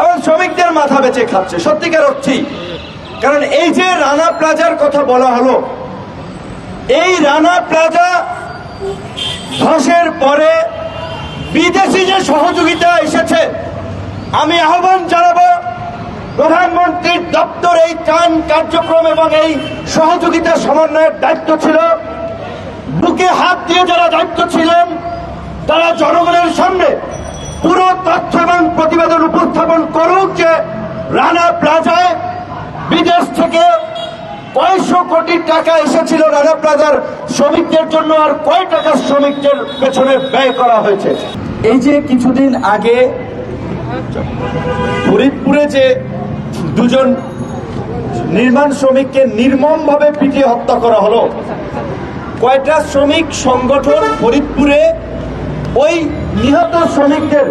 এবং শ্রমিকদের মাথা বেঁচে খাচ্ছে, সত্যিকার অর্থেই কারণ এই যে রানা প্লাজার কথা বলা হলো, এই রানা প্লাজা ধসের পরে বিদেশি যে সহযোগিতা এসেছে, আমি আহ্বান জানাব প্রধানমন্ত্রীর দপ্তর এই ত্রাণ কার্যক্রম এবং এই সহযোগিতা সমন্বয়ের দায়িত্ব ছিল। বুকে হাত দিয়ে যারা দায়িত্ব ছিলেন, তারা জনগণের সামনে পুরো তথ্য এবং প্রতিবেদন উপস্থাপন করুক যে রানা প্লাজায় বিদেশ থেকে কয়শো কোটি টাকা এসেছিল রানা প্লাজার শ্রমিকদের জন্য আর কয় টাকা শ্রমিকদের পেছনে ব্যয় করা হয়েছে? এই যে কিছুদিন আগে ফরিদপুরে যে দুজন নির্মাণ শ্রমিককে নির্মমভাবে পিটিয়ে হত্যা করা হলো, কয়টা শ্রমিক সংগঠন ফরিদপুরে ওই নিহত শ্রমিকদের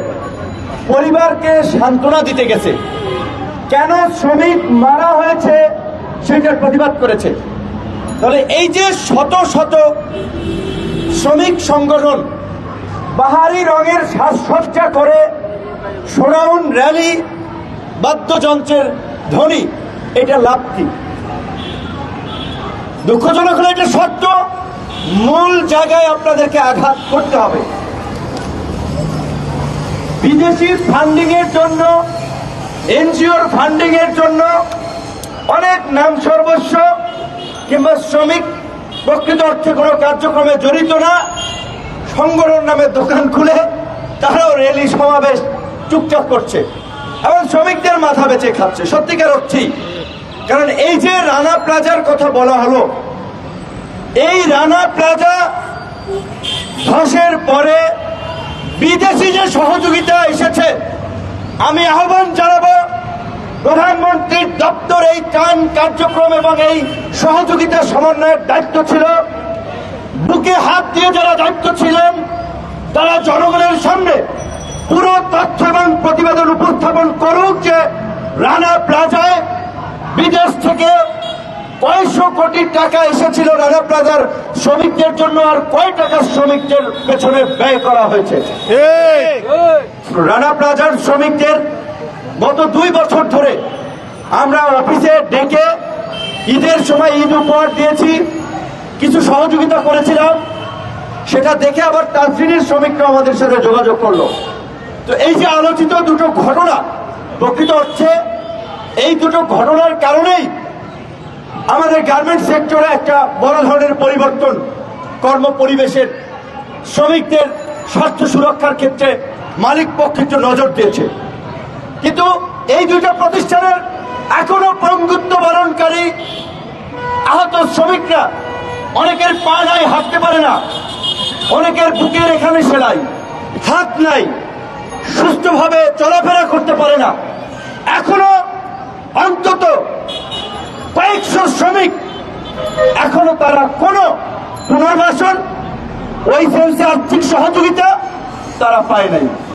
পরিবারকে সান্ত্বনা দিতে গেছে? কেন শ্রমিক মারা হয়েছে সেটার প্রতিবাদ করেছে? তাহলে এই যে শত শত শ্রমিক সংগঠন বাহারি রঙের সাজসজ্জা করে সোনাউন র্যালি, বাদ্যযন্ত্রের ধ্বনি, এটা লাভ কি? দুঃখজনক হলে এটা সত্য, মূল জায়গায় আপনাদেরকে আঘাত করতে হবে। বিদেশি ফান্ডিং এর জন্য এনজিওর ফান্ডিং এর জন্য অনেক নাম সর্বস্ব কিংবা শ্রমিক, প্রকৃত অর্থে কোনো কার্যক্রমে জড়িত না। সংগঠন নামে দোকান খুলে তারাও র্যালি সমাবেশ চুপচাপ করছে। এবং শ্রমিকদের মাথা বেঁচে খাচ্ছে, সত্যিকার অর্থেই। কারণ এই যে রানা প্লাজার কথা বলা হলো, এই রানা প্লাজা ধসের পরে বিদেশি যে সহযোগিতা এসেছে, আমি আহ্বান জানাব প্রধানমন্ত্রীর দপ্তর এই ত্রাণ কার্যক্রম এবং এই সহযোগিতা সমন্বয়ের দায়িত্ব ছিল। বুকে হাত দিয়ে যারা দায়িত্ব ছিলেন তারা জনগণের সামনে পুরো তথ্য এবং প্রতিবেদন উপস্থাপন করুক যে রানা প্লাজায় বিদেশ থেকে কয়শো কোটি টাকা এসেছিল রানা প্লাজার শ্রমিকদের জন্য আর কয় টাকা শ্রমিকদের পেছনে ব্যয় করা হয়েছে। রানা প্লাজার শ্রমিকদের গত দুই বছর ধরে আমরা অফিসে ডেকে ঈদের সময় ঈদ উপহার দিয়েছি, কিছু সহযোগিতা করেছিলাম। সেটা দেখে আবার তাজরিনের শ্রমিকরা আমাদের সাথে যোগাযোগ করল। তো এই যে আলোচিত দুটো ঘটনা প্রকৃত অর্থে এই দুটো ঘটনার কারণেই আমাদের গার্মেন্ট সেক্টরে একটা বড় ধরনের পরিবর্তন কর্ম পরিবেশের শ্রমিকদের স্বার্থ সুরক্ষার ক্ষেত্রে মালিক পক্ষ নজর দিয়েছে। কিন্তু এই দুইটা প্রতিষ্ঠানের এখনও পঙ্গুত্ব বরণকারী আহত শ্রমিকরা অনেকের পা নাই, হাঁটতে পারে না। অনেকের বুকের এখানে সেলাই, হাত নাই, সুস্থভাবে চলাফেরা করতে পারে না। এখনও অন্তত কয়েকশো শ্রমিক এখনও তারা কোনো পুনর্বাসন, ওই সেন্সে আর্থিক সহযোগিতা তারা পায় নাই।